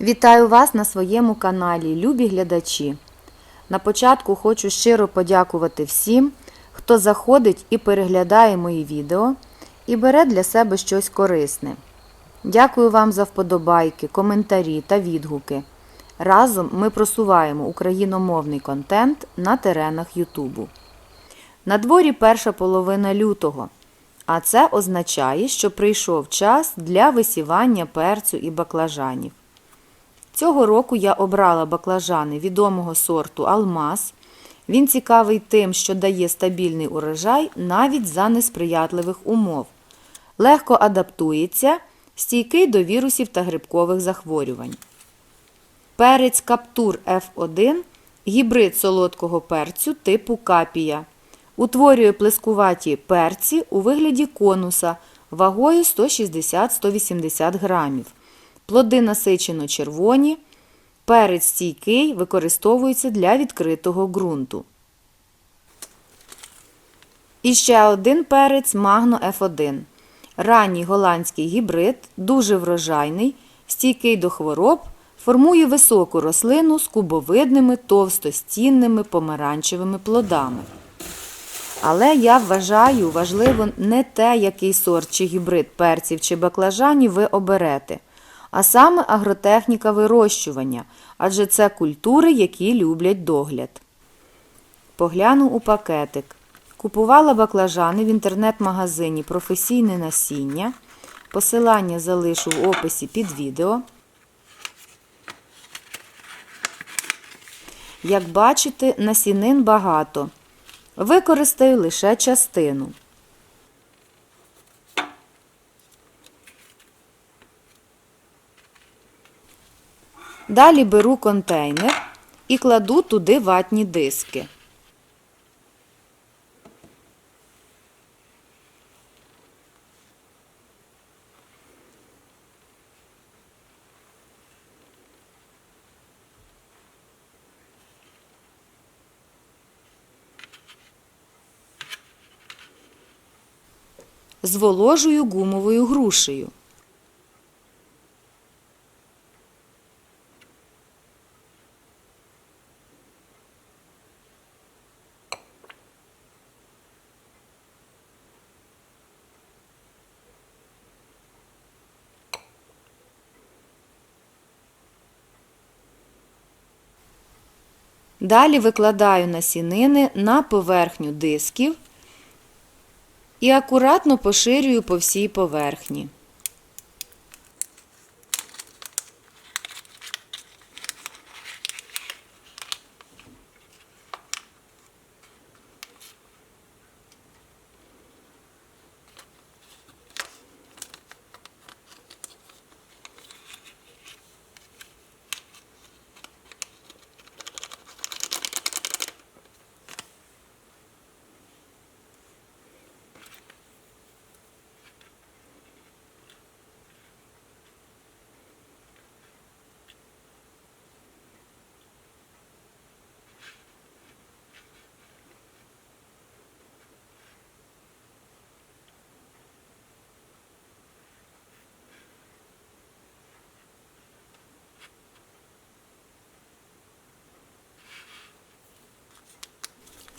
Вітаю вас на своєму каналі, любі глядачі. На початку хочу щиро подякувати всім, хто заходить і переглядає мої відео і бере для себе щось корисне. Дякую вам за вподобайки, коментарі та відгуки. Разом ми просуваємо україномовний контент на теренах Ютубу. На дворі перша половина лютого, а це означає, що прийшов час для висівання перцю і баклажанів. Цього року я обрала баклажани відомого сорту Алмаз. Він цікавий тим, що дає стабільний урожай навіть за несприятливих умов. Легко адаптується, стійкий до вірусів та грибкових захворювань. Перець Каптур F1 гібрид солодкого перцю типу капія. Утворює плескуваті перці у вигляді конуса вагою 160-180 грамів. Плоди насичено червоні, перець стійкий використовується для відкритого ґрунту. І ще один перець Магно F1. Ранній голландський гібрид, дуже врожайний, стійкий до хвороб, формує високу рослину з кубовидними товстостінними помаранчевими плодами. Але я вважаю важливо не те, який сорт чи гібрид перців чи баклажанів ви оберете, а саме агротехніка вирощування, адже це культури, які люблять догляд. Погляну у пакетик. Купувала баклажани в інтернет-магазині Професійне насіння. Посилання залишу в описі під відео. Як бачите, насінин багато. Використаю лише частину. Далі беру контейнер і кладу туди ватні диски. Зволожую гумовою грушею. Далі викладаю насінини на поверхню дисків і акуратно поширюю по всій поверхні.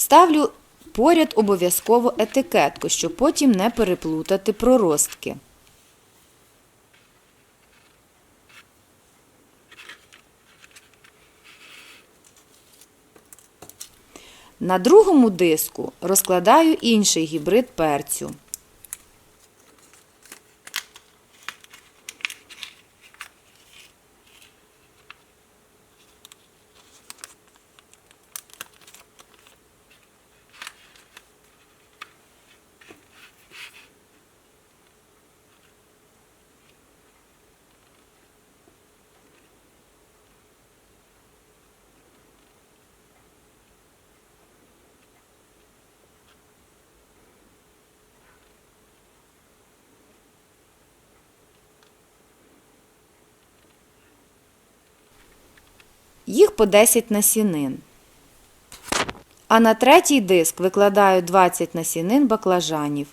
Ставлю поряд обов'язково етикетку, щоб потім не переплутати проростки. На другому диску розкладаю інший гібрид перцю. Їх по 10 насінин. А на третій диск викладаю 20 насінин баклажанів.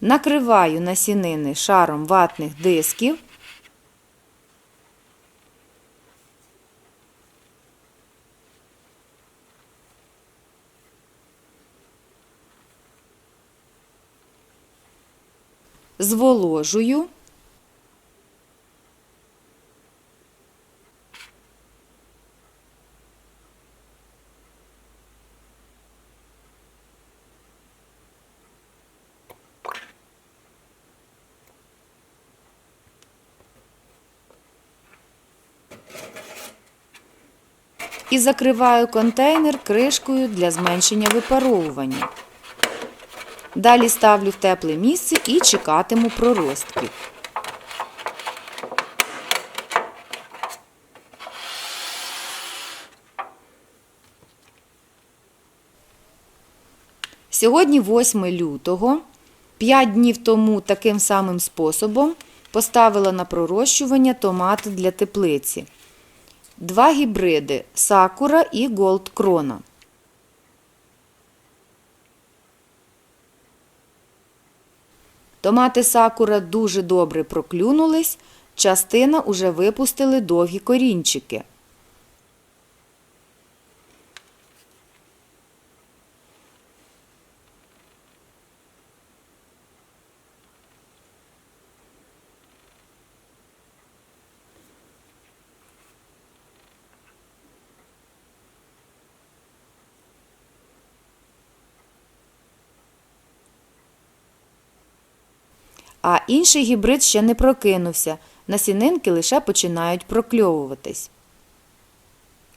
Накриваю насінини шаром ватних дисків. Зволожую. І закриваю контейнер кришкою для зменшення випаровування. Далі ставлю в тепле місце і чекатиму проростків. Сьогодні 8 лютого. 5 днів тому таким самим способом поставила на пророщування томати для теплиці. Два гібриди Сакура і Голд Крона. Томати Сакура дуже добре проклюнулись, частина уже випустили довгі корінчики. А інший гібрид ще не прокинувся, насінинки лише починають прокльовуватись.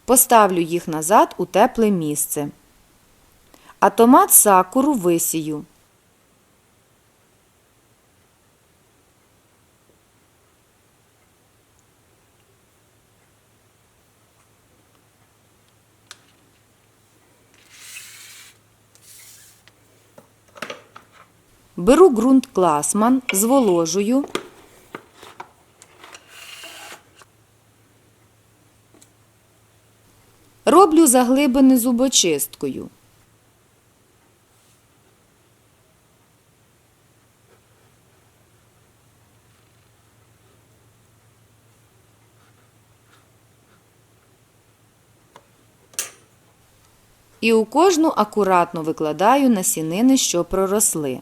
Поставлю їх назад у тепле місце. А томат сакуру висію. Беру ґрунт класман, зволожую. Роблю заглибини зубочисткою. І у кожну акуратно викладаю насінини, що проросли.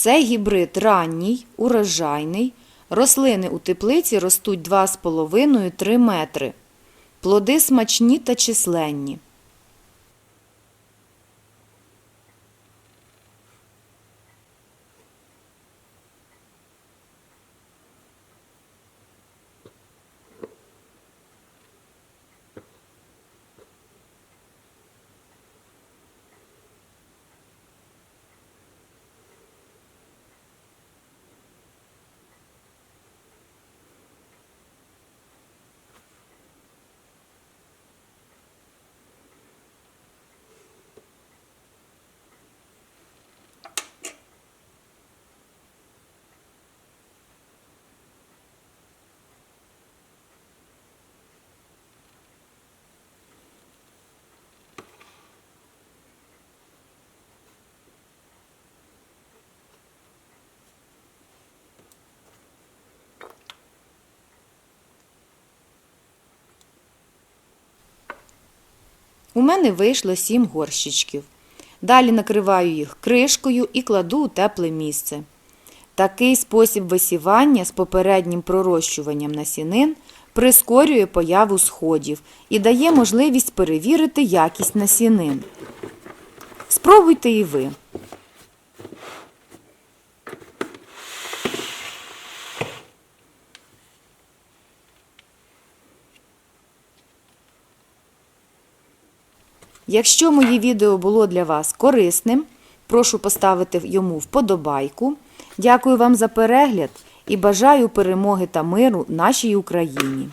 Цей гібрид ранній, урожайний. Рослини у теплиці ростуть 2,5-3 метри. Плоди смачні та численні. У мене вийшло 7 горщичків. Далі накриваю їх кришкою і кладу у тепле місце. Такий спосіб висівання з попереднім пророщуванням насінин прискорює появу сходів і дає можливість перевірити якість насінин. Спробуйте і ви. Якщо моє відео було для вас корисним, Прошу поставити йому вподобайку. Дякую вам за перегляд і бажаю перемоги та миру нашій Україні.